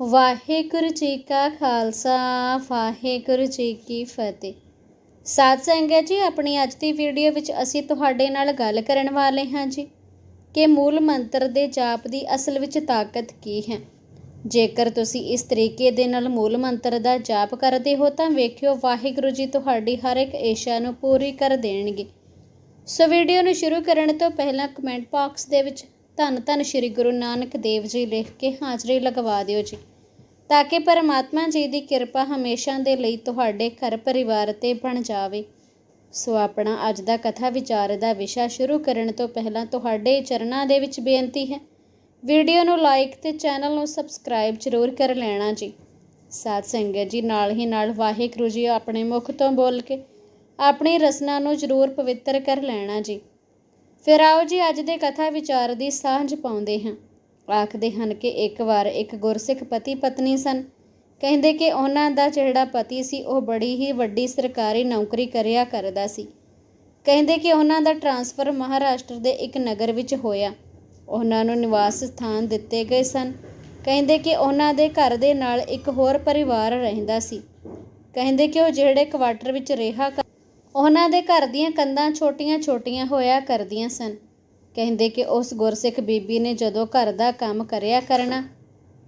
ਵਾਹਿਗੁਰੂ ਜੀ ਕਾ ਖਾਲਸਾ, ਵਾਹਿਗੁਰੂ ਜੀ ਕੀ ਫਤਿਹ। ਸਾਧ ਸੰਗਤ ਜੀ, ਆਪਣੀ ਅੱਜ ਦੀ ਵੀਡੀਓ ਵਿੱਚ ਅਸੀਂ ਤੁਹਾਡੇ ਨਾਲ ਗੱਲ ਕਰਨ ਵਾਲੇ ਹਾਂ ਜੀ ਕਿ ਮੂਲ ਮੰਤਰ ਦੇ ਜਾਪ ਦੀ ਅਸਲ ਵਿੱਚ ਤਾਕਤ ਕੀ ਹੈ। ਜੇਕਰ ਤੁਸੀਂ ਇਸ ਤਰੀਕੇ ਦੇ ਨਾਲ ਮੂਲ ਮੰਤਰ ਦਾ ਜਾਪ ਕਰਦੇ ਹੋ, ਤਾਂ ਵੇਖਿਓ ਵਾਹਿਗੁਰੂ ਜੀ ਤੁਹਾਡੀ ਹਰ ਇੱਕ ਇੱਛਾ ਨੂੰ ਪੂਰੀ ਕਰ ਦੇਣਗੇ। ਸੋ ਵੀਡੀਓ ਨੂੰ ਸ਼ੁਰੂ ਕਰਨ ਤੋਂ ਪਹਿਲਾਂ ਕਮੈਂਟ ਬਾਕਸ ਦੇ ਵਿੱਚ ਧੰਨ ਧੰਨ ਸ਼੍ਰੀ ਗੁਰੂ ਨਾਨਕ ਦੇਵ ਜੀ ਲਿਖ ਕੇ ਹਾਜ਼ਰੀ ਲਗਵਾ ਦਿਓ ਜੀ। ਤਾਂ ਕਿ ਪਰਮਾਤਮਾ ਜੀ ਦੀ ਕਿਰਪਾ ਹਮੇਸ਼ਾ ਦੇ ਲਈ ਤੁਹਾਡੇ ਘਰ ਪਰਿਵਾਰ ਤੇ ਬਣ ਜਾਵੇ। ਸੋ ਆਪਣਾ ਅੱਜ ਦਾ ਕਥਾ ਵਿਚਾਰ ਦਾ ਵਿਸ਼ਾ ਸ਼ੁਰੂ ਕਰਨ ਤੋਂ ਪਹਿਲਾਂ ਤੁਹਾਡੇ ਚਰਨਾਂ ਦੇ ਵਿੱਚ ਬੇਨਤੀ ਹੈ। ਵੀਡੀਓ ਨੂੰ ਲਾਈਕ ਤੇ ਚੈਨਲ ਨੂੰ ਸਬਸਕ੍ਰਾਈਬ ਜ਼ਰੂਰ ਕਰ ਲੈਣਾ ਜੀ। ਸਾਧ ਸੰਗਤ ਜੀ, ਨਾਲ ਹੀ ਨਾਲ ਵਾਹਿਗੁਰੂ ਜੀ ਆਪਣੇ ਮੁਖ ਤੋਂ ਬੋਲ ਕੇ ਆਪਣੀ ਰਸਨਾ ਨੂੰ ਜ਼ਰੂਰ ਪਵਿੱਤਰ ਕਰ ਲੈਣਾ ਜੀ। ਫਿਰ ਆਓ ਜੀ ਅੱਜ ਦੇ ਕਥਾ ਵਿਚਾਰ ਦੀ ਸਾਂਝ ਪਾਉਂਦੇ ਹਾਂ। ਆਖਦੇ ਹਨ ਕਿ ਇੱਕ ਵਾਰ ਇੱਕ ਗੁਰਸਿੱਖ ਪਤੀ ਪਤਨੀ ਸਨ। ਕਹਿੰਦੇ ਕਿ ਉਹਨਾਂ ਦਾ ਜਿਹੜਾ ਪਤੀ ਸੀ, ਉਹ ਬੜੀ ਹੀ ਵੱਡੀ ਸਰਕਾਰੀ ਨੌਕਰੀ ਕਰਿਆ ਕਰਦਾ ਸੀ। ਕਹਿੰਦੇ ਕਿ ਉਹਨਾਂ ਦਾ ਟ੍ਰਾਂਸਫਰ ਮਹਾਰਾਸ਼ਟਰ ਦੇ ਇੱਕ ਨਗਰ ਵਿੱਚ ਹੋਇਆ। ਉਹਨਾਂ ਨੂੰ ਨਿਵਾਸ ਸਥਾਨ ਦਿੱਤੇ ਗਏ ਸਨ। ਕਹਿੰਦੇ ਕਿ ਉਹਨਾਂ ਦੇ ਘਰ ਦੇ ਨਾਲ ਇੱਕ ਹੋਰ ਪਰਿਵਾਰ ਰਹਿੰਦਾ ਸੀ। ਕਹਿੰਦੇ ਕਿ ਉਹ ਜਿਹੜੇ ਕੁਆਟਰ ਵਿੱਚ ਰਿਹਾ ਉਹਨਾਂ ਦੇ ਘਰ ਦੀਆਂ ਕੰਧਾਂ ਛੋਟੀਆਂ-ਛੋਟੀਆਂ ਹੋਇਆ ਕਰਦੀਆਂ ਸਨ। ਕਹਿੰਦੇ ਕਿ ਉਸ ਗੁਰਸਿੱਖ ਬੀਬੀ ਨੇ ਜਦੋਂ ਘਰ ਦਾ ਕੰਮ ਕਰਿਆ ਕਰਨਾ,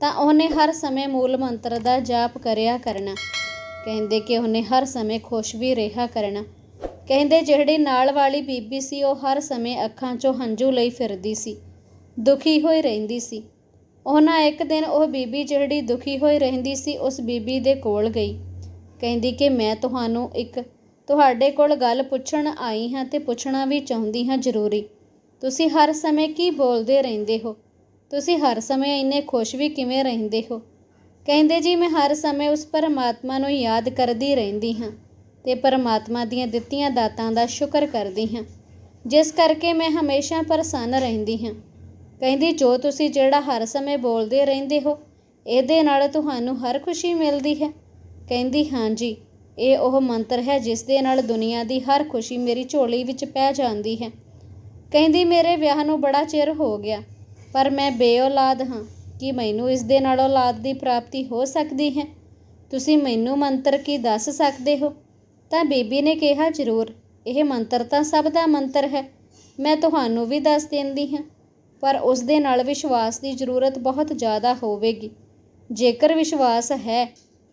ਤਾਂ ਉਹਨੇ ਹਰ ਸਮੇਂ ਮੂਲ ਮੰਤਰ ਦਾ ਜਾਪ ਕਰਿਆ ਕਰਨਾ। ਕਹਿੰਦੇ ਕਿ ਉਹਨੇ ਹਰ ਸਮੇਂ ਖੁਸ਼ ਵੀ ਰਿਹਾ ਕਰਨਾ। ਕਹਿੰਦੇ ਜਿਹੜੀ ਨਾਲ ਵਾਲੀ ਬੀਬੀ ਸੀ, ਉਹ ਹਰ ਸਮੇਂ ਅੱਖਾਂ 'ਚੋਂ ਹੰਝੂ ਲਈ ਫਿਰਦੀ ਸੀ, ਦੁਖੀ ਹੋਈ ਰਹਿੰਦੀ ਸੀ। ਉਹਨਾਂ ਇੱਕ ਦਿਨ ਉਹ ਬੀਬੀ ਜਿਹੜੀ ਦੁਖੀ ਹੋਈ ਰਹਿੰਦੀ ਸੀ, ਉਸ ਬੀਬੀ ਦੇ ਕੋਲ ਗਈ। ਕਹਿੰਦੀ ਕਿ ਮੈਂ ਤੁਹਾਨੂੰ ਇੱਕ, ਤੁਹਾਡੇ ਕੋਲ ਗੱਲ ਪੁੱਛਣ ਆਈ ਹਾਂ ਤੇ ਪੁੱਛਣਾ ਵੀ ਚਾਹੁੰਦੀ ਹਾਂ ਜ਼ਰੂਰੀ। ਤੁਸੀਂ ਹਰ ਸਮੇਂ ਕੀ ਬੋਲਦੇ ਰਹਿੰਦੇ ਹੋ? ਤੁਸੀਂ ਹਰ ਸਮੇਂ ਇੰਨੇ ਖੁਸ਼ ਵੀ ਕਿਵੇਂ ਰਹਿੰਦੇ ਹੋ? ਕਹਿੰਦੇ ਜੀ, ਮੈਂ ਹਰ ਸਮੇਂ ਉਸ ਪਰਮਾਤਮਾ ਨੂੰ ਯਾਦ ਕਰਦੀ ਰਹਿੰਦੀ ਹਾਂ ਤੇ ਪਰਮਾਤਮਾ ਦੀਆਂ ਦਿੱਤੀਆਂ ਦਾਤਾਂ ਦਾ ਸ਼ੁਕਰ ਕਰਦੀ ਹਾਂ। ਜਿਸ ਕਰਕੇ ਮੈਂ ਹਮੇਸ਼ਾ ਪ੍ਰਸੰਨ ਰਹਿੰਦੀ ਹਾਂ। ਕਹਿੰਦੀ, ਜੋ ਤੁਸੀਂ ਜਿਹੜਾ ਹਰ ਸਮੇਂ ਬੋਲਦੇ ਰਹਿੰਦੇ ਹੋ, ਇਹਦੇ ਨਾਲ ਤੁਹਾਨੂੰ ਹਰ ਖੁਸ਼ੀ ਮਿਲਦੀ ਹੈ। ਕਹਿੰਦੀ ਹਾਂਜੀ ਇਹ ਉਹ ਮੰਤਰ ਹੈ ਜਿਸ ਦੇ ਨਾਲ ਦੁਨੀਆ ਦੀ ਹਰ ਖੁਸ਼ੀ ਮੇਰੀ ਝੋਲੀ ਵਿੱਚ ਪੈ ਜਾਂਦੀ ਹੈ। ਕਹਿੰਦੀ, ਮੇਰੇ ਵਿਆਹ ਨੂੰ ਬੜਾ ਚਿਰ ਹੋ ਗਿਆ, ਪਰ ਮੈਂ ਬੇਔਲਾਦ ਹਾਂ। ਕੀ ਮੈਨੂੰ ਇਸ ਦੇ ਨਾਲ ਔਲਾਦ ਦੀ ਪ੍ਰਾਪਤੀ ਹੋ ਸਕਦੀ ਹੈ? ਤੁਸੀਂ ਮੈਨੂੰ ਮੰਤਰ ਕੀ ਦੱਸ ਸਕਦੇ ਹੋ? ਤਾਂ ਬੀਬੀ ਨੇ ਕਿਹਾ, ਜ਼ਰੂਰ, ਇਹ ਮੰਤਰ ਤਾਂ ਸਭ ਦਾ ਮੰਤਰ ਹੈ। ਮੈਂ ਤੁਹਾਨੂੰ ਵੀ ਦੱਸ ਦਿੰਦੀ ਹਾਂ, ਪਰ ਉਸ ਦੇ ਨਾਲ ਵਿਸ਼ਵਾਸ ਦੀ ਜ਼ਰੂਰਤ ਬਹੁਤ ਜ਼ਿਆਦਾ ਹੋਵੇਗੀ। ਜੇਕਰ ਵਿਸ਼ਵਾਸ ਹੈ,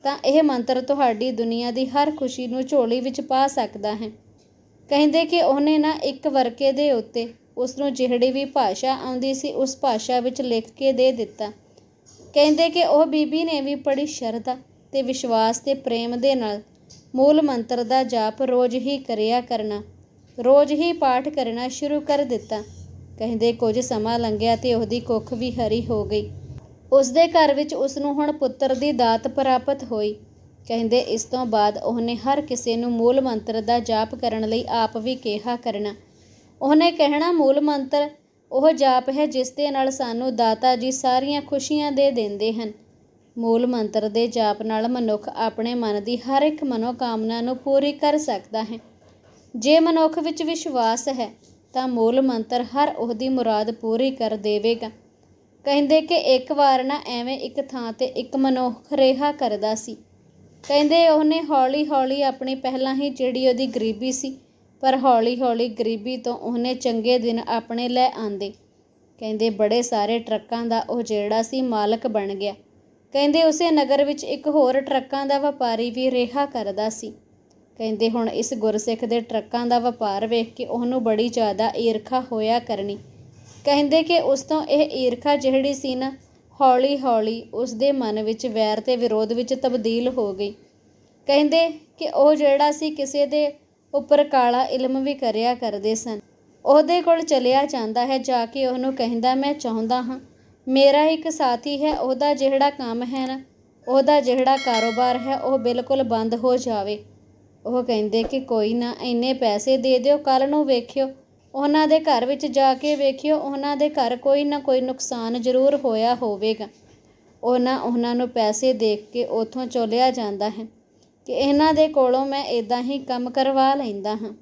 ਤਾਂ ਇਹ ਮੰਤਰ ਤੁਹਾਡੀ ਦੁਨੀਆ ਦੀ ਹਰ ਖੁਸ਼ੀ ਨੂੰ ਝੋਲੀ ਵਿੱਚ ਪਾ ਸਕਦਾ ਹੈ। ਕਹਿੰਦੇ ਕਿ ਉਹਨੇ ਨਾ ਇੱਕ ਵਰਕੇ ਦੇ ਉੱਤੇ ਉਸ ਨੂੰ ਜਿਹੜੀ ਵੀ ਭਾਸ਼ਾ ਆਉਂਦੀ ਸੀ ਉਸ ਭਾਸ਼ਾ ਵਿੱਚ ਲਿਖ ਕੇ ਦੇ ਦਿੱਤਾ। ਕਹਿੰਦੇ ਕਿ ਉਹ ਬੀਬੀ ਨੇ ਵੀ ਬੜੀ ਸ਼ਰਧਾ ਤੇ ਵਿਸ਼ਵਾਸ ਤੇ ਪ੍ਰੇਮ ਦੇ ਨਾਲ ਮੂਲ ਮੰਤਰ ਦਾ ਜਾਪ ਰੋਜ਼ ਹੀ ਕਰਿਆ ਕਰਨਾ, ਰੋਜ਼ ਹੀ ਪਾਠ ਕਰਨਾ ਸ਼ੁਰੂ ਕਰ ਦਿੱਤਾ। ਕਹਿੰਦੇ ਕੁਝ ਸਮਾਂ ਲੰਘਿਆ ਤੇ ਉਹਦੀ ਕੁੱਖ ਵੀ ਹਰੀ ਹੋ ਗਈ। ਉਸ ਦੇ ਘਰ ਵਿੱਚ ਉਸ ਨੂੰ ਹੁਣ ਪੁੱਤਰ ਦੀ ਦਾਤ ਪ੍ਰਾਪਤ ਹੋਈ। ਕਹਿੰਦੇ ਇਸ ਤੋਂ ਬਾਅਦ ਉਹਨੇ ਹਰ ਕਿਸੇ ਨੂੰ ਮੂਲ ਮੰਤਰ ਦਾ ਜਾਪ ਕਰਨ ਲਈ ਆਪ ਵੀ ਕਿਹਾ ਕਰਨਾ। ਉਹਨੇ ਕਹਿਣਾ, ਮੂਲ ਮੰਤਰ ਉਹ ਜਾਪ ਹੈ ਜਿਸ ਦੇ ਨਾਲ ਸਾਨੂੰ ਦਾਤਾ ਜੀ ਸਾਰੀਆਂ ਖੁਸ਼ੀਆਂ ਦੇ ਦਿੰਦੇ ਹਨ। ਮੂਲ ਮੰਤਰ ਦੇ ਜਾਪ ਨਾਲ ਮਨੁੱਖ ਆਪਣੇ ਮਨ ਦੀ ਹਰ ਇੱਕ ਮਨੋਕਾਮਨਾ ਨੂੰ ਪੂਰੀ ਕਰ ਸਕਦਾ ਹੈ। ਜੇ ਮਨੁੱਖ ਵਿੱਚ ਵਿਸ਼ਵਾਸ ਹੈ, ਤਾਂ ਮੂਲ ਮੰਤਰ ਹਰ ਉਹਦੀ ਮੁਰਾਦ ਪੂਰੀ ਕਰ ਦੇਵੇਗਾ। ਕਹਿੰਦੇ ਕਿ ਇੱਕ ਵਾਰ ਨਾ ਐਵੇਂ ਇੱਕ ਥਾਂ ਤੇ ਇੱਕ ਮਨੁੱਖ ਰਿਹਾ ਕਰਦਾ ਸੀ। ਕਹਿੰਦੇ ਉਹਨੇ ਹੌਲੀ-ਹੌਲੀ ਆਪਣੀ ਪਹਿਲਾਂ ਹੀ ਜਿਹੜੀ ਉਹਦੀ ਗਰੀਬੀ ਸੀ, ਪਰ ਹੌਲੀ-ਹੌਲੀ ਗਰੀਬੀ ਤੋਂ ਉਹਨੇ ਚੰਗੇ ਦਿਨ ਆਪਣੇ ਲੈ ਆਂਦੇ। ਕਹਿੰਦੇ ਬੜੇ ਸਾਰੇ ਟਰੱਕਾਂ ਦਾ ਉਹ ਜਿਹੜਾ ਸੀ ਮਾਲਕ ਬਣ ਗਿਆ। ਕਹਿੰਦੇ ਉਸੇ ਨਗਰ ਵਿੱਚ ਇੱਕ ਹੋਰ ਟਰੱਕਾਂ ਦਾ ਵਪਾਰੀ ਵੀ ਰਿਹਾ ਕਰਦਾ ਸੀ। ਕਹਿੰਦੇ ਹੁਣ ਇਸ ਗੁਰਸਿੱਖ ਦੇ ਟਰੱਕਾਂ ਦਾ ਵਪਾਰ ਵੇਖ ਕੇ ਉਹਨੂੰ ਬੜੀ ਜ਼ਿਆਦਾ ਈਰਖਾ ਹੋਇਆ ਕਰਨੀ। ਕਹਿੰਦੇ ਕਿ ਉਸ ਤੋਂ ਇਹ ਈਰਖਾ ਜਿਹੜੀ ਸੀ ਨਾ ਹੌਲੀ-ਹੌਲੀ ਉਸ ਦੇ ਮਨ ਵਿੱਚ ਵੈਰ ਤੇ ਵਿਰੋਧ ਵਿੱਚ ਤਬਦੀਲ ਹੋ ਗਈ। ਕਹਿੰਦੇ ਕਿ ਉਹ ਜਿਹੜਾ ਸੀ ਕਿਸੇ ਦੇ ਉੱਪਰ ਕਾਲਾ ਇਲਮ ਵੀ ਕਰਿਆ ਕਰਦੇ ਸਨ। ਉਹਦੇ ਕੋਲ ਚਲਿਆ ਜਾਂਦਾ ਹੈ, ਜਾ ਕੇ ਉਹਨੂੰ ਕਹਿੰਦਾ, ਮੈਂ ਚਾਹੁੰਦਾ ਹਾਂ। ਮੇਰਾ ਇੱਕ ਸਾਥੀ ਹੈ, ਉਹਦਾ ਜਿਹੜਾ ਕੰਮ ਹੈ ਨਾ, ਉਹਦਾ ਜਿਹੜਾ ਕਾਰੋਬਾਰ ਹੈ, ਉਹ ਬਿਲਕੁਲ ਬੰਦ ਹੋ ਜਾਵੇ। ਉਹ ਕਹਿੰਦੇ ਕਿ ਕੋਈ ਨਾ, ਇੰਨੇ ਪੈਸੇ ਦੇ ਦਿਓ ਕੱਲ ਨੂੰ ਵੇਖਿਓ। ਉਹਨਾਂ ਦੇ ਘਰ ਵਿੱਚ ਜਾ ਕੇ ਵੇਖਿਓ, ਉਹਨਾਂ ਦੇ ਘਰ ਕੋਈ ਨਾ ਕੋਈ ਨੁਕਸਾਨ ਜ਼ਰੂਰ ਹੋਇਆ ਹੋਵੇਗਾ। ਉਹਨਾਂ ਉਹਨਾਂ ਨੂੰ ਪੈਸੇ ਦੇਖ ਕੇ ਉਥੋਂ ਚੋਲਿਆ ਜਾਂਦਾ ਹੈ ਕਿ ਇਹਨਾਂ ਦੇ ਕੋਲੋਂ ਮੈਂ ਇਦਾਂ ਹੀ ਕੰਮ ਕਰਵਾ ਲੈਂਦਾ ਹਾਂ।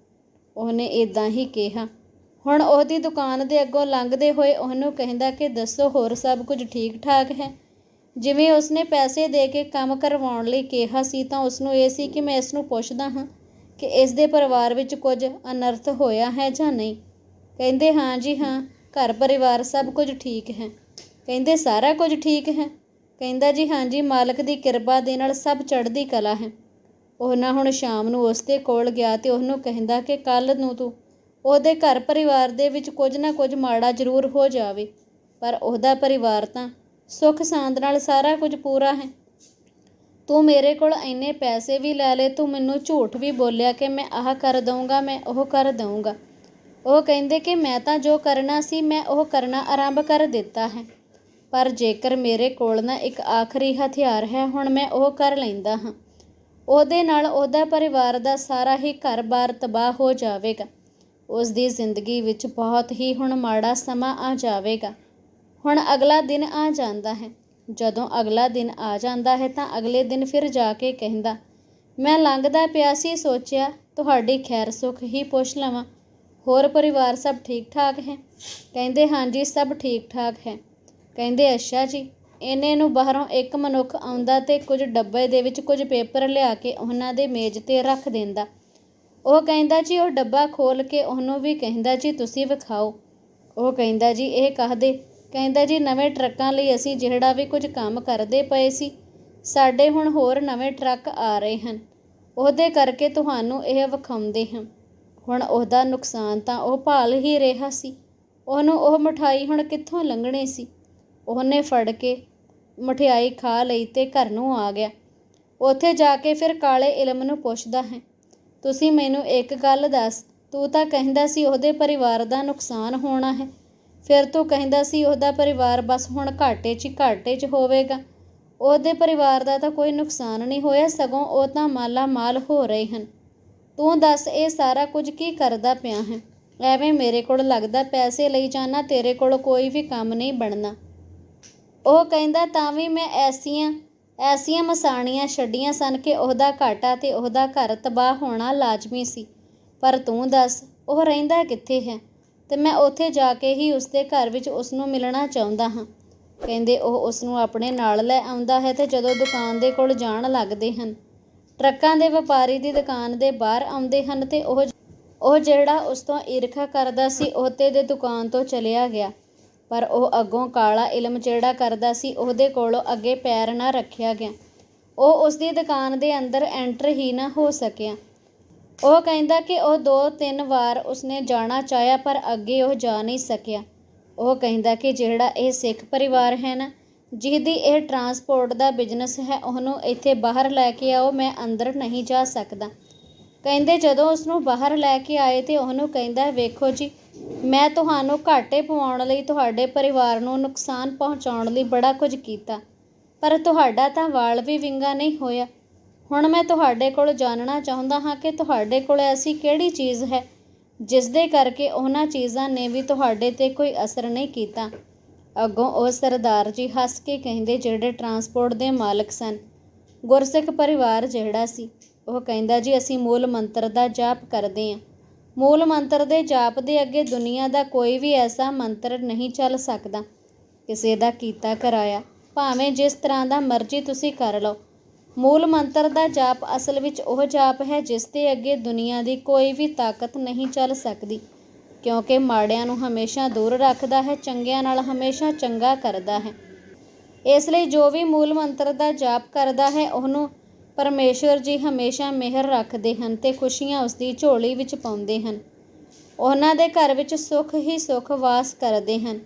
ਉਹਨੇ ਇਦਾਂ ਹੀ ਕਿਹਾ। ਹੁਣ ਉਹਦੀ ਦੁਕਾਨ ਦੇ ਅੱਗੋਂ ਲੰਘਦੇ ਹੋਏ ਉਹਨੂੰ ਕਹਿੰਦਾ ਕਿ ਦੱਸੋ ਹੋਰ ਸਭ ਕੁਝ ਠੀਕ ਠਾਕ ਹੈ? ਜਿਵੇਂ ਉਸਨੇ ਪੈਸੇ ਦੇ ਕੇ ਕੰਮ ਕਰਵਾਉਣ ਲਈ ਕਿਹਾ ਸੀ ਤਾਂ ਉਸਨੂੰ ਇਹ ਸੀ ਕਿ ਮੈਂ ਇਸ ਨੂੰ ਪੁੱਛਦਾ ਹਾਂ ਕਿ ਇਸ ਦੇ ਪਰਿਵਾਰ ਵਿੱਚ ਕੁਝ ਅਨਰਥ ਹੋਇਆ ਹੈ ਜਾਂ ਨਹੀਂ। ਕਹਿੰਦੇ, ਹਾਂ ਜੀ, ਹਾਂ, ਘਰ ਪਰਿਵਾਰ ਸਭ ਕੁਝ ਠੀਕ ਹੈ। ਕਹਿੰਦੇ, ਸਾਰਾ ਕੁਝ ਠੀਕ ਹੈ? ਕਹਿੰਦਾ, ਜੀ, ਹਾਂ ਜੀ, ਮਾਲਕ ਦੀ ਕਿਰਪਾ ਦੇ ਨਾਲ ਸਭ ਚੜ੍ਹਦੀ ਕਲਾ ਹੈ। ਉਹ ਨਾ ਹੁਣ ਸ਼ਾਮ ਨੂੰ ਉਸ ਦੇ ਕੋਲ ਗਿਆ ਤੇ ਉਹਨੂੰ ਕਹਿੰਦਾ ਕਿ ਕੱਲ ਨੂੰ ਤੂੰ ਉਹਦੇ ਘਰ ਪਰਿਵਾਰ ਦੇ ਵਿੱਚ ਕੁਝ ਨਾ ਕੁਝ ਮਾੜਾ ਜ਼ਰੂਰ ਹੋ ਜਾਵੇ, ਪਰ ਉਹਦਾ ਪਰਿਵਾਰ ਤਾਂ ਸੁੱਖ ਸਾਂਦ ਨਾਲ ਸਾਰਾ ਕੁਝ ਪੂਰਾ ਹੈ। ਤੂੰ ਮੇਰੇ ਕੋਲ ਇੰਨੇ ਪੈਸੇ ਵੀ ਲੈ ਲਏ, ਤੂੰ ਮੈਨੂੰ ਝੂਠ ਵੀ ਬੋਲਿਆ ਕਿ ਮੈਂ ਆਹ ਕਰ ਦਊਂਗਾ, ਮੈਂ ਉਹ ਕਰ ਦਊਂਗਾ। ਉਹ ਕਹਿੰਦੇ ਕਿ ਮੈਂ ਤਾਂ ਜੋ ਕਰਨਾ ਸੀ, ਮੈਂ ਉਹ ਕਰਨਾ ਆਰੰਭ ਕਰ ਦਿੱਤਾ ਹੈ। ਪਰ ਜੇਕਰ ਮੇਰੇ ਕੋਲ ਨਾ ਇੱਕ ਆਖਰੀ ਹਥਿਆਰ ਹੈ, ਹੁਣ ਮੈਂ ਉਹ ਕਰ ਲੈਂਦਾ ਹਾਂ। ਉਹਦੇ ਨਾਲ ਉਹਦਾ ਪਰਿਵਾਰ ਦਾ ਸਾਰਾ ਹੀ ਘਰ-ਬਾਰ ਤਬਾਹ ਹੋ ਜਾਵੇਗਾ। ਉਸ ਦੀ ਜ਼ਿੰਦਗੀ ਵਿੱਚ ਬਹੁਤ ਹੀ ਹੁਣ ਮਾੜਾ ਸਮਾਂ ਆ ਜਾਵੇਗਾ। ਹੁਣ ਅਗਲਾ ਦਿਨ ਆ ਜਾਂਦਾ ਹੈ। ਜਦੋਂ ਅਗਲਾ ਦਿਨ ਆ ਜਾਂਦਾ ਹੈ ਤਾਂ ਅਗਲੇ ਦਿਨ ਫਿਰ ਜਾ ਕੇ ਕਹਿੰਦਾ, ਮੈਂ ਲੰਘਦਾ ਪਿਆ ਸੀ, ਸੋਚਿਆ ਤੁਹਾਡੀ ਖੈਰ ਸੁਖ ਹੀ ਪੁੱਛ ਲਵਾਂ। ਹੋਰ ਪਰਿਵਾਰ ਸਭ ਠੀਕ ਠਾਕ ਹੈ? ਕਹਿੰਦੇ, ਹਾਂਜੀ, ਸਭ ਠੀਕ ਠਾਕ ਹੈ। ਕਹਿੰਦੇ, ਅੱਛਾ ਜੀ। ਇਹਨੇ ਨੂੰ ਬਾਹਰੋਂ ਇੱਕ ਮਨੁੱਖ ਆਉਂਦਾ ਤੇ ਕੁਝ ਡੱਬੇ ਦੇ ਵਿੱਚ ਕੁਝ ਪੇਪਰ ਲਿਆ ਕੇ ਉਹਨਾਂ ਦੇ ਮੇਜ਼ ਤੇ ਰੱਖ ਦਿੰਦਾ। ਉਹ ਕਹਿੰਦਾ, ਜੀ, ਉਹ ਡੱਬਾ ਖੋਲ ਕੇ ਉਹਨੂੰ ਵੀ ਕਹਿੰਦਾ, ਜੀ, ਤੁਸੀਂ ਵਿਖਾਓ। ਉਹ ਕਹਿੰਦਾ, ਜੀ, ਇਹ ਕਹਦੇ? ਕਹਿੰਦਾ ਜੀ, ਨਵੇਂ ਟਰੱਕਾਂ ਲਈ ਅਸੀਂ ਜਿਹੜਾ ਵੀ ਕੁਝ ਕੰਮ ਕਰਦੇ ਪਏ ਸੀ, ਸਾਡੇ ਹੁਣ ਹੋਰ ਨਵੇਂ ਟਰੱਕ ਆ ਰਹੇ ਹਨ। ਉਹਦੇ ਕਰਕੇ ਤੁਹਾਨੂੰ ਇਹ ਵਿਖਾਉਂਦੇ ਹਾਂ। ਹੁਣ ਉਹਦਾ ਨੁਕਸਾਨ ਤਾਂ ਉਹ ਭਾਲ ਹੀ ਰਿਹਾ ਸੀ। ਉਹਨੂੰ ਉਹ ਮਠਾਈ ਹੁਣ ਕਿੱਥੋਂ ਲੰਘਣੀ ਸੀ? ਉਹਨੇ ਫੜ ਕੇ ਮਠਿਆਈ ਖਾ ਲਈ ਤੇ ਘਰ ਨੂੰ ਆ ਗਿਆ। ਉੱਥੇ ਜਾ ਕੇ ਫਿਰ ਕਾਲੇ ਇਲਮ ਨੂੰ ਪੁੱਛਦਾ ਹੈ, ਤੁਸੀਂ ਮੈਨੂੰ ਇੱਕ ਗੱਲ ਦੱਸ, ਤੂੰ ਤਾਂ ਕਹਿੰਦਾ ਸੀ ਉਹਦੇ ਪਰਿਵਾਰ ਦਾ ਨੁਕਸਾਨ ਹੋਣਾ ਹੈ। ਫਿਰ ਤੂੰ ਕਹਿੰਦਾ ਸੀ ਉਹਦਾ ਪਰਿਵਾਰ ਬਸ ਹੁਣ ਘਾਟੇ 'ਚ ਹੀ ਘਾਟੇ 'ਚ ਹੋਵੇਗਾ। ਉਹਦੇ ਪਰਿਵਾਰ ਦਾ ਤਾਂ ਕੋਈ ਨੁਕਸਾਨ ਨਹੀਂ ਹੋਇਆ, ਸਗੋਂ ਉਹ ਤਾਂ ਮਾਲਾ ਮਾਲ ਹੋ ਰਹੇ ਹਨ। ਤੂੰ ਦੱਸ ਇਹ ਸਾਰਾ ਕੁਝ ਕੀ ਕਰਦਾ ਪਿਆ ਹੈ? ਐਵੇਂ ਮੇਰੇ ਕੋਲ ਲੱਗਦਾ ਪੈਸੇ ਲਈ ਜਾਣਾ, ਤੇਰੇ ਕੋਲ ਕੋਈ ਵੀ ਕੰਮ ਨਹੀਂ ਬਣਨਾ। ਉਹ ਕਹਿੰਦਾ, ਤਾਂ ਵੀ ਮੈਂ ਐਸੀਆਂ ਐਸੀਆਂ ਮਸਾਣੀਆਂ ਛੱਡੀਆਂ ਸਨ ਕਿ ਉਹਦਾ ਘਾਟਾ ਤੇ ਉਹਦਾ ਘਰ ਤਬਾਹ ਹੋਣਾ ਲਾਜ਼ਮੀ ਸੀ। ਪਰ ਤੂੰ ਦੱਸ, ਉਹ ਰਹਿੰਦਾ ਕਿੱਥੇ ਹੈ? ਤੇ ਮੈਂ ਉੱਥੇ ਜਾ ਕੇ ਹੀ ਉਸਦੇ ਘਰ ਵਿੱਚ ਉਸ ਨੂੰ ਮਿਲਣਾ ਚਾਹੁੰਦਾ ਹਾਂ। ਕਹਿੰਦੇ ਉਹ ਉਸ ਨੂੰ ਆਪਣੇ ਨਾਲ ਲੈ ਆਉਂਦਾ ਹੈ ਤੇ ਜਦੋਂ ਦੁਕਾਨ ਦੇ ਕੋਲ ਜਾਣ ਲੱਗਦੇ ਹਨ। ਟਰੱਕਾਂ ਦੇ ਵਪਾਰੀ ਦੀ ਦੁਕਾਨ ਦੇ ਬਾਹਰ ਆਉਂਦੇ ਹਨ ਤੇ ਉਹ ਉਹ ਜਿਹੜਾ ਉਸ ਤੋਂ ਈਰਖਾ ਕਰਦਾ ਸੀ ਉਹਤੇ ਦੇ ਦੁਕਾਨ ਤੋਂ ਚਲਿਆ ਗਿਆ। ਪਰ ਉਹ ਅੱਗੋਂ ਕਾਲਾ ਇਲਮ ਜਿਹੜਾ ਕਰਦਾ ਸੀ ਉਹਦੇ ਕੋਲੋਂ ਅੱਗੇ ਪੈਰ ਨਾ ਰੱਖਿਆ ਗਿਆ। ਉਹ ਉਸ ਦੀ ਦੁਕਾਨ ਦੇ ਅੰਦਰ ਐਂਟਰ ਹੀ ਨਾ ਹੋ ਸਕਿਆ। ਉਹ ਕਹਿੰਦਾ ਕਿ ਉਹ ਦੋ ਤਿੰਨ ਵਾਰ ਉਸਨੇ ਜਾਣਾ ਚਾਹਿਆ, ਪਰ ਅੱਗੇ ਉਹ ਜਾ ਨਹੀਂ ਸਕਿਆ। ਉਹ ਕਹਿੰਦਾ ਕਿ ਜਿਹੜਾ ਇਹ ਸਿੱਖ ਪਰਿਵਾਰ ਹੈ ਨਾ, ਜਿਹਦੀ ਇਹ ਟਰਾਂਸਪੋਰਟ ਦਾ ਬਿਜ਼ਨਸ ਹੈ, ਉਹਨੂੰ ਇੱਥੇ ਬਾਹਰ ਲੈ ਕੇ ਆਓ, ਮੈਂ ਅੰਦਰ ਨਹੀਂ ਜਾ ਸਕਦਾ। ਕਹਿੰਦੇ ਜਦੋਂ ਉਸਨੂੰ ਬਾਹਰ ਲੈ ਕੇ ਆਏ ਤੇ ਉਹਨੂੰ ਕਹਿੰਦਾ, ਵੇਖੋ ਜੀ, ਮੈਂ ਤੁਹਾਨੂੰ ਘਾਟੇ ਪਵਾਉਣ ਲਈ ਤੁਹਾਡੇ ਪਰਿਵਾਰ ਨੂੰ ਨੁਕਸਾਨ ਪਹੁੰਚਾਉਣ ਲਈ ਬੜਾ ਕੁਝ ਕੀਤਾ, ਪਰ ਤੁਹਾਡਾ ਤਾਂ ਵਾਲ ਵੀ ਵਿੰਗਾ ਨਹੀਂ ਹੋਇਆ। ਹੁਣ ਮੈਂ ਤੁਹਾਡੇ ਕੋਲ ਜਾਣਨਾ ਚਾਹੁੰਦਾ ਹਾਂ ਕਿ ਤੁਹਾਡੇ ਕੋਲ ਐਸੀ ਕਿਹੜੀ ਚੀਜ਼ ਹੈ ਜਿਸ ਦੇ ਕਰਕੇ ਉਹਨਾਂ ਚੀਜ਼ਾਂ ਨੇ ਵੀ ਤੁਹਾਡੇ ਤੇ ਕੋਈ ਅਸਰ ਨਹੀਂ ਕੀਤਾ? ਅੱਗੋਂ ਉਹ ਸਰਦਾਰ ਜੀ ਹੱਸ ਕੇ ਕਹਿੰਦੇ, ਜਿਹੜੇ ਟਰਾਂਸਪੋਰਟ ਦੇ ਮਾਲਕ ਸਨ, ਗੁਰਸਿੱਖ ਪਰਿਵਾਰ ਜਿਹੜਾ ਸੀ, ਉਹ ਕਹਿੰਦਾ, ਜੀ, ਅਸੀਂ ਮੂਲ ਮੰਤਰ ਦਾ ਜਾਪ ਕਰਦੇ ਹਾਂ। ਮੂਲ ਮੰਤਰ ਦੇ ਜਾਪ ਦੇ ਅੱਗੇ ਦੁਨੀਆ ਦਾ ਕੋਈ ਵੀ ਐਸਾ ਮੰਤਰ ਨਹੀਂ ਚੱਲ ਸਕਦਾ। ਕਿਸੇ ਦਾ ਕੀਤਾ ਕਰਾਇਆ। ਭਾਵੇਂ ਜਿਸ ਤਰ੍ਹਾਂ ਦਾ ਮਰਜ਼ੀ ਤੁਸੀਂ ਕਰ ਲਓ। ਮੂਲ ਮੰਤਰ ਦਾ ਜਾਪ ਅਸਲ ਵਿੱਚ ਉਹ ਜਾਪ ਹੈ ਜਿਸ ਦੇ ਅੱਗੇ ਦੁਨੀਆ ਦੀ ਕੋਈ ਵੀ ਤਾਕਤ ਨਹੀਂ ਚੱਲ ਸਕਦੀ, ਕਿਉਂਕਿ ਮਾੜਿਆਂ ਨੂੰ ਹਮੇਸ਼ਾ ਦੂਰ ਰੱਖਦਾ ਹੈ, ਚੰਗਿਆਂ ਨਾਲ ਹਮੇਸ਼ਾ ਚੰਗਾ ਕਰਦਾ ਹੈ। ਇਸ ਲਈ ਜੋ ਵੀ ਮੂਲ ਮੰਤਰ ਦਾ ਜਾਪ ਕਰਦਾ ਹੈ, ਉਹਨੂੰ ਪਰਮੇਸ਼ਵਰ ਜੀ ਹਮੇਸ਼ਾ ਮਿਹਰ ਰੱਖਦੇ ਹਨ ਤੇ ਖੁਸ਼ੀਆਂ ਉਸ ਦੀ ਝੋਲੀ ਵਿੱਚ ਪਾਉਂਦੇ ਹਨ। ਉਹਨਾਂ ਦੇ ਘਰ ਵਿੱਚ ਸੁੱਖ ਹੀ ਸੁੱਖ ਵਾਸ ਕਰਦੇ ਹਨ।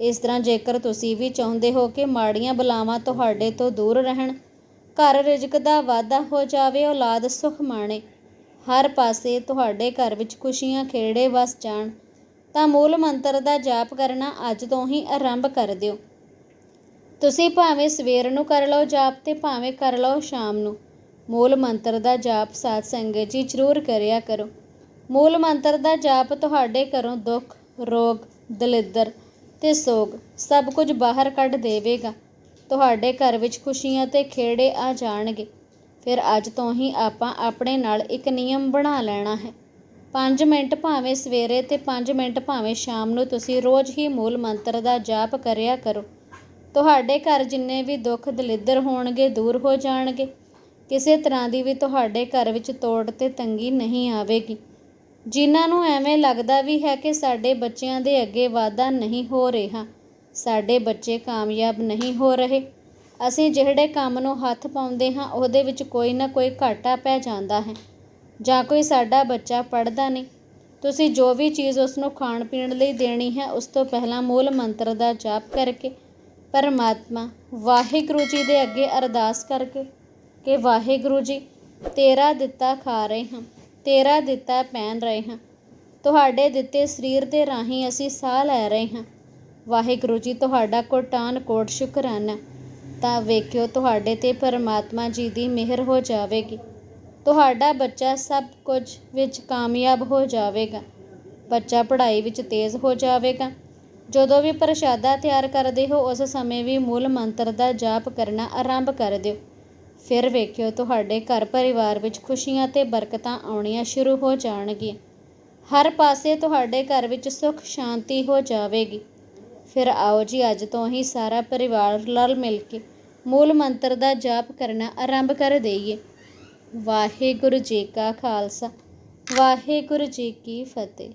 ਇਸ ਤਰ੍ਹਾਂ ਜੇਕਰ ਤੁਸੀਂ ਵੀ ਚਾਹੁੰਦੇ ਹੋ ਕਿ ਮਾੜੀਆਂ ਬਲਾਵਾਂ ਤੁਹਾਡੇ ਤੋਂ ਦੂਰ ਰਹਿਣ ਘਰ ਰਿਜ਼ਕ ਦਾ ਵਾਧਾ ਹੋ ਜਾਵੇ, ਔਲਾਦ ਸੁਖ ਮਾਣੇ। ਹਰ ਪਾਸੇ ਤੁਹਾਡੇ ਘਰ ਵਿੱਚ ਖੁਸ਼ੀਆਂ ਖੇੜੇ ਵਸ ਜਾਣ। ਤਾਂ ਮੂਲ ਮੰਤਰ ਦਾ ਜਾਪ ਕਰਨਾ ਅੱਜ ਤੋਂ ਹੀ ਆਰੰਭ ਕਰ ਦਿਓ। ਤੁਸੀਂ ਭਾਵੇਂ ਸਵੇਰ ਨੂੰ ਕਰ ਲਓ ਜਾਪ ਤੇ ਭਾਵੇਂ ਕਰ ਲਓ ਸ਼ਾਮ ਨੂੰ। ਮੂਲ ਮੰਤਰ ਦਾ ਜਾਪ ਸਾਧ ਸੰਗਤ ਜੀ ਜ਼ਰੂਰ ਕਰਿਆ ਕਰੋ। ਮੂਲ ਮੰਤਰ ਦਾ ਜਾਪ ਤੁਹਾਡੇ ਘਰੋਂ ਦੁੱਖ, ਰੋਗ, ਦਲਿੱਦਰ ਤੇ ਸੋਗ ਸਭ ਕੁਝ ਬਾਹਰ ਕੱਢ ਦੇਵੇਗਾ। ਤੁਹਾਡੇ ਘਰ ਵਿੱਚ ਖੁਸ਼ੀਆਂ ਤੇ ਖੇੜੇ ਆ ਜਾਣਗੇ। ਫਿਰ ਅੱਜ ਤੋਂ ਹੀ ਆਪਾਂ ਆਪਣੇ ਨਾਲ ਇੱਕ ਨਿਯਮ ਬਣਾ ਲੈਣਾ ਹੈ। 5 ਮਿੰਟ ਭਾਵੇਂ ਸਵੇਰੇ ਤੇ 5 ਮਿੰਟ ਭਾਵੇਂ ਸ਼ਾਮ ਨੂੰ ਤੁਸੀਂ ਰੋਜ਼ ਹੀ ਮੂਲ ਮੰਤਰ ਦਾ ਜਾਪ ਕਰਿਆ ਕਰੋ। ਤੁਹਾਡੇ ਘਰ ਜਿੰਨੇ ਵੀ ਦੁੱਖ ਦਲਿੱਦਰ ਹੋਣਗੇ ਦੂਰ ਹੋ ਜਾਣਗੇ। ਕਿਸੇ ਤਰ੍ਹਾਂ ਦੀ ਵੀ ਤੁਹਾਡੇ ਘਰ ਵਿੱਚ ਤੋੜ ਤੇ ਤੰਗੀ ਨਹੀਂ ਆਵੇਗੀ। ਜਿਨ੍ਹਾਂ ਨੂੰ ਐਵੇਂ ਲੱਗਦਾ ਵੀ ਹੈ ਕਿ ਸਾਡੇ ਬੱਚਿਆਂ ਦੇ ਅੱਗੇ ਵਾਧਾ ਨਹੀਂ ਹੋ ਰਿਹਾ ਸਾਡੇ ਬੱਚੇ ਕਾਮਯਾਬ ਨਹੀਂ ਹੋ ਰਹੇ। ਅਸੀਂ ਜਿਹੜੇ ਕੰਮ ਨੂੰ ਹੱਥ ਪਾਉਂਦੇ ਹਾਂ, ਉਹਦੇ ਵਿੱਚ ਕੋਈ ਨਾ ਕੋਈ ਘਾਟਾ ਪੈ ਜਾਂਦਾ ਹੈ। ਜਾਂ ਕੋਈ ਸਾਡਾ ਬੱਚਾ ਪੜ੍ਹਦਾ ਨਹੀਂ। ਤੁਸੀਂ ਜੋ ਵੀ ਚੀਜ਼ ਉਸ ਨੂੰ ਖਾਣ ਪੀਣ ਲਈ ਦੇਣੀ ਹੈ, ਉਸ ਤੋਂ ਪਹਿਲਾਂ ਮੂਲ ਮੰਤਰ ਦਾ ਜਾਪ ਕਰਕੇ, ਪਰਮਾਤਮਾ, ਵਾਹਿਗੁਰੂ ਜੀ ਦੇ ਅੱਗੇ ਅਰਦਾਸ ਕਰਕੇ ਕਿ, ਵਾਹਿਗੁਰੂ ਜੀ, ਤੇਰਾ ਦਿੱਤਾ ਖਾ ਰਹੇ ਹਾਂ, ਤੇਰਾ ਦਿੱਤਾ ਪਹਿਨ ਰਹੇ ਹਾਂ। ਤੁਹਾਡੇ ਦਿੱਤੇ ਸਰੀਰ ਦੇ ਰਾਹੀਂ ਅਸੀਂ ਸਾਹ ਲੈ ਰਹੇ ਹਾਂ। ਵਾਹਿਗੁਰੂ ਜੀ, ਤੁਹਾਡਾ ਕੋਟਾਨ ਕੋਟ ਸ਼ੁਕਰਾਨਾ ਤਾਂ ਵੇਖਿਓ, ਤੁਹਾਡੇ ਤੇ ਪਰਮਾਤਮਾ ਜੀ ਦੀ ਮਿਹਰ ਹੋ ਜਾਵੇਗੀ। ਤੁਹਾਡਾ ਬੱਚਾ ਸਭ ਕੁਝ ਵਿੱਚ ਕਾਮਯਾਬ ਹੋ ਜਾਵੇਗਾ। ਬੱਚਾ ਪੜ੍ਹਾਈ ਵਿੱਚ ਤੇਜ਼ ਹੋ ਜਾਵੇਗਾ। ਜਦੋਂ ਵੀ ਪ੍ਰਸ਼ਾਦਾ ਤਿਆਰ ਕਰਦੇ ਹੋ, ਉਸ ਸਮੇਂ ਵੀ ਮੂਲ ਮੰਤਰ ਦਾ ਜਾਪ ਕਰਨਾ ਆਰੰਭ ਕਰ ਦਿਓ। ਫਿਰ ਵੇਖਿਓ, ਤੁਹਾਡੇ ਘਰ ਪਰਿਵਾਰ ਵਿੱਚ ਖੁਸ਼ੀਆਂ ਤੇ ਬਰਕਤਾਂ ਆਉਣੀਆਂ ਸ਼ੁਰੂ ਹੋ ਜਾਣਗੀਆਂ। ਹਰ ਪਾਸੇ ਤੁਹਾਡੇ ਘਰ ਵਿੱਚ ਸੁੱਖ ਸ਼ਾਂਤੀ ਹੋ ਜਾਵੇਗੀ। ਫਿਰ ਆਓ ਜੀ, ਅੱਜ ਤੋਂ ਹੀ ਸਾਰਾ ਪਰਿਵਾਰ ਰਲ ਮਿਲ ਕੇ ਮੂਲ ਮੰਤਰ ਦਾ ਜਾਪ ਕਰਨਾ ਆਰੰਭ ਕਰ ਦੇਈਏ। ਵਾਹਿਗੁਰੂ ਜੀ ਕਾ ਖਾਲਸਾ, ਵਾਹਿਗੁਰੂ ਜੀ ਕੀ ਫਤਿਹ।